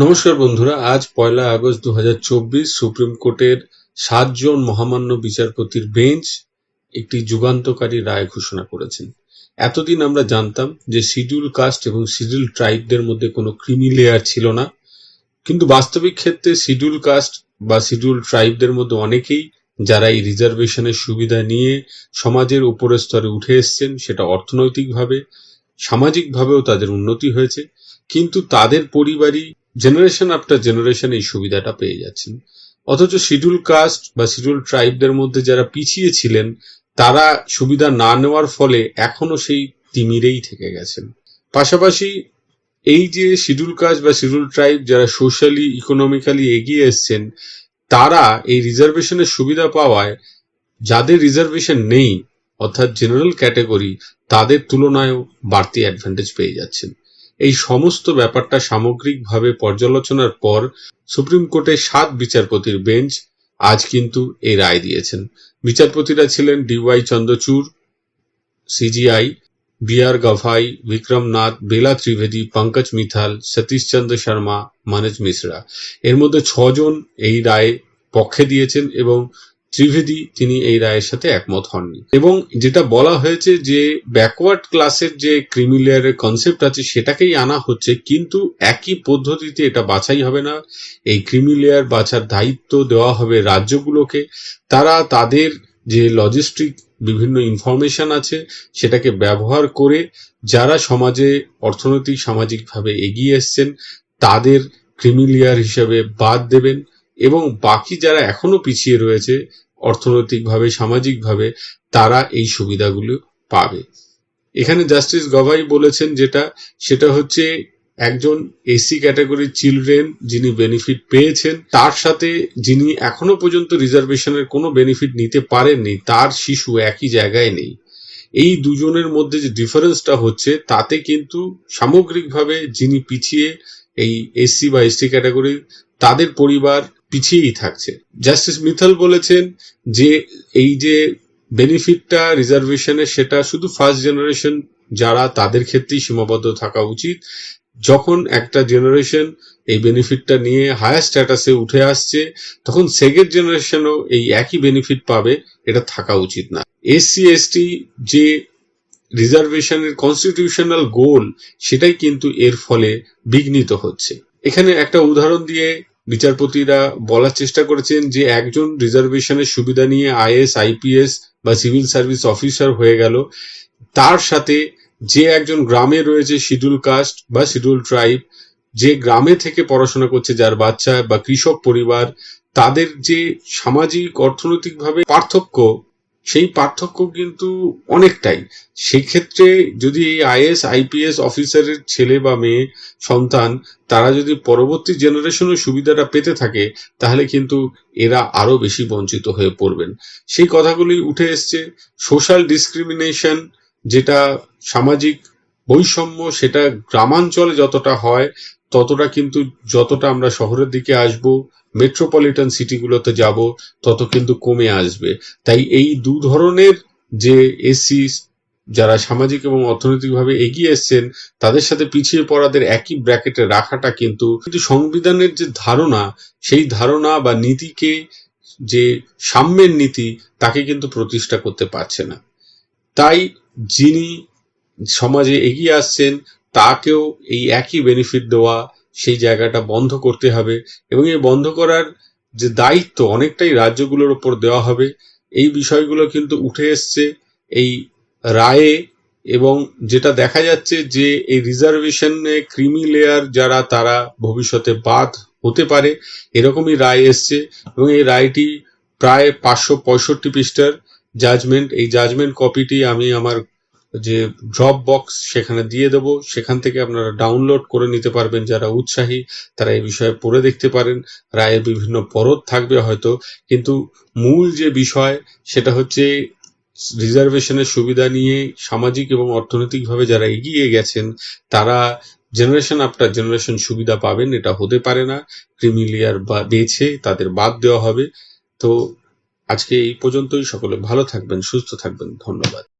নমস্কার বন্ধুরা, আজ পয়লা আগস্ট দু হাজার চব্বিশ, সুপ্রিম কোর্টের সাতজন মহামান্য বিচারপতির বেঞ্চ একটি যুগান্তকারী রায় ঘোষণা করেছেন। এতদিন আমরা জানতাম যে শিডিউল কাস্ট এবং শিডিউল ট্রাইবদের মধ্যে কোনো ক্রিমি লেয়ার ছিল না। কিন্তু বাস্তবিক ক্ষেত্রে শিডিউল কাস্ট বা শিডিউল ট্রাইবদের মধ্যে অনেকেই যারা এই রিজার্ভেশনের সুবিধা নিয়ে সমাজের উপরের স্তরে উঠে এসছেন, সেটা অর্থনৈতিকভাবে, সামাজিকভাবেও তাদের উন্নতি হয়েছে। কিন্তু তাদের পরিবারই জেনারেশন আফটার জেনারেশন এই সুবিধাটা পেয়ে যাচ্ছেন। অথচ শিডিউল কাস্ট বা শিডিউল ট্রাইবদের মধ্যে যারা পিছিয়ে ছিলেন, তারা সুবিধা না নেওয়ার ফলে এখনও সেই তিমিরেই থেকে গেছেন। পাশাপাশি এই যে শিডিউল কাস্ট বা শিডিউল ট্রাইব যারা সোশ্যালি ইকোনমিক্যালি এগিয়ে এসছেন, তারা এই রিজার্ভেশনের সুবিধা পাওয়ায় যাদের রিজার্ভেশন নেই, অর্থাৎ জেনারেল ক্যাটাগরি তাদের তুলনায়ও বাড়তি অ্যাডভান্টেজ পেয়ে যাচ্ছেন। এই সমস্ত ব্যাপারটা সামগ্রিকভাবে পর্যালোচনার পর সুপ্রিম কোর্টের সাত বিচারপতির বেঞ্চ আজ কিন্তু এই রায় দিয়েছেন। বিচারপতিরা ছিলেন D Y Chandrachud CJI B R Gavai, Vikram Nath, Bela Trivedi, Pankaj Mithal, Satish Chandra Sharma, Manoj Mishra. এর মধ্যে ছজন এই রায় পক্ষে দিয়েছেন এবং ত্রিবেদী তিনি এই রায়ের সাথে একমত হননি। এবং যেটা বলা হয়েছে যে ব্যাকওয়ার্ড ক্লাসের যে ক্রিমিলিয়ারের কনসেপ্ট আছে, সেটাকেই আনা হচ্ছে, কিন্তু একই পদ্ধতিতে এটা বাছাই হবে না। এই ক্রিমিলিয়ার বাছার দায়িত্ব দেওয়া হবে রাজ্যগুলোকে। তারা তাদের যে লজিস্টিক বিভিন্ন ইনফরমেশন আছে, সেটাকে ব্যবহার করে যারা সমাজে অর্থনৈতিক, সামাজিকভাবে এগিয়ে এসছেন, তাদের ক্রিমিলিয়ার হিসেবে বাদ দেবেন। এবং বাকি যারা এখনও পিছিয়ে রয়েছে, অর্থনৈতিকভাবে, সামাজিকভাবে, তারা এই সুবিধাগুলো পাবে। এখানে জাস্টিস গভাই বলেছেন যেটা, সেটা হচ্ছে একজন এসি ক্যাটাগরির চিলড্রেন যিনি বেনিফিট পেয়েছেন, তার সাথে যিনি এখনও পর্যন্ত রিজার্ভেশনের কোনো বেনিফিট নিতে পারেননি, তার শিশু একই জায়গায় নেই। এই দুজনের মধ্যে যে ডিফারেন্সটা হচ্ছে, তাতে কিন্তু সামগ্রিকভাবে যিনি পিছিয়ে এই এসসি বা এসটি ক্যাটাগরি, তাদের পরিবার পিছিয়েই থাকছে। জাস্টিস মিথাল বলেছেন যে এই যে বেনিফিটটা রিজার্ভেশনের সেটা শুধু ফার্স্ট জেনারেশন যারা, তাদের ক্ষেত্রেই সীমাবদ্ধ থাকা উচিত। যখন একটা জেনারেশন এই বেনিফিটটা নিয়ে হায়ার স্ট্যাটাসে উঠে আসছে, তখন সেকেন্ড জেনারেশনও এই একই বেনিফিট পাবে, এটা থাকা উচিত না। এসসি এসটি যে রিজার্ভেশনের কনস্টিটিউশনাল গোল সেটাই কিন্তু এর ফলে বিঘ্নিত হচ্ছে। এখানে একটা উদাহরণ দিয়ে বিচারপতিরা বলার চেষ্টা করেছেন যে একজন রিজার্ভেশনের সুবিধা নিয়ে আইএস, আইপিএস বা সিভিল সার্ভিস অফিসার হয়ে গেল। তার সাথে যে একজন গ্রামে রয়েছে শিডিউল কাস্ট বা শিডিউল ট্রাইব, যে গ্রামে থেকে পড়াশোনা করছে যার বাচ্চা বা কৃষক পরিবার, তাদের যে সামাজিক, অর্থনৈতিকভাবে পার্থক্য সেই পার্থক্য কিন্তু অনেকটাই। সেক্ষেত্রে যদি এই আইএস আইপিএস অফিসারের ছেলে বা মেয়ে, সন্তান, তারা যদি পরবর্তী জেনারেশনের সুবিধাটা পেতে থাকে, তাহলে কিন্তু এরা আরও বেশি বঞ্চিত হয়ে পড়বেন। সেই কথাগুলি উঠে এসছে। সোশ্যাল ডিসক্রিমিনেশন যেটা সামাজিক বৈষম্য, সেটা গ্রামাঞ্চলে যতটা হয় ততটা কিন্তু যতটা আমরা শহরের দিকে আসব মেট্রোপলিটন সিটিগুলোতে যাব, তত কিন্তু কমে আসবে। তাই এই দু ধরনের যে এসসি যারা সামাজিক এবং অর্থনৈতিকভাবে এগিয়ে এসছেন, তাদের সাথে পিছিয়ে পড়াদের একই ব্র্যাকেটে রাখাটা কিন্তু কিন্তু সংবিধানের যে ধারণা, সেই ধারণা বা নীতিকে যে সাম্যের নীতি, তাকে কিন্তু প্রতিষ্ঠা করতে পারছে না। তাই যিনি সমাজে এগিয়ে আসছেন তাকেও এই একই বেনিফিট দেওয়া, সেই জায়গাটা বন্ধ করতে হবে এবং এই বন্ধ করার যে দায়িত্ব অনেকটাই রাজ্যগুলোর ওপর দেওয়া হবে। এই বিষয়গুলো কিন্তু উঠে এসছে এই রায়ে এবং যেটা দেখা যাচ্ছে যে এই রিজার্ভেশনে ক্রিমি লেয়ার যারা, তারা ভবিষ্যতে বাদ হতে পারে, এরকমই রায় এসছে এবং এই রায়টি প্রায় পাঁচশো পঁয়ষট্টি পৃষ্ঠার জাজমেন্ট এই জাজমেন্ট কপিটি আমি আমার যে ড্রপ বক্স সেখানে দিয়ে দেব। সেখান থেকে আপনারা ডাউনলোড করে নিতে পারবেন যারা উৎসাহী, তারা এই বিষয়ে পড়ে দেখতে পারেন। রায়ের বিভিন্ন পরত থাকবে হয়তো। কিন্তু মূল যে বিষয়, সেটা হচ্ছে রিজার্ভেশনের সুবিধা নিয়ে সামাজিক এবং অর্থনৈতিকভাবে যারা এগিয়ে গেছেন, তারা জেনারেশন আফটার জেনারেশন সুবিধা পাবেন। এটা হতে পারে না। ক্রিমিলিয়ার বা বেছে তাদের বাদ দেওয়া হবে। তো আজকে এই পর্যন্তই। সকলে ভালো থাকবেন, সুস্থ থাকবেন। ধন্যবাদ।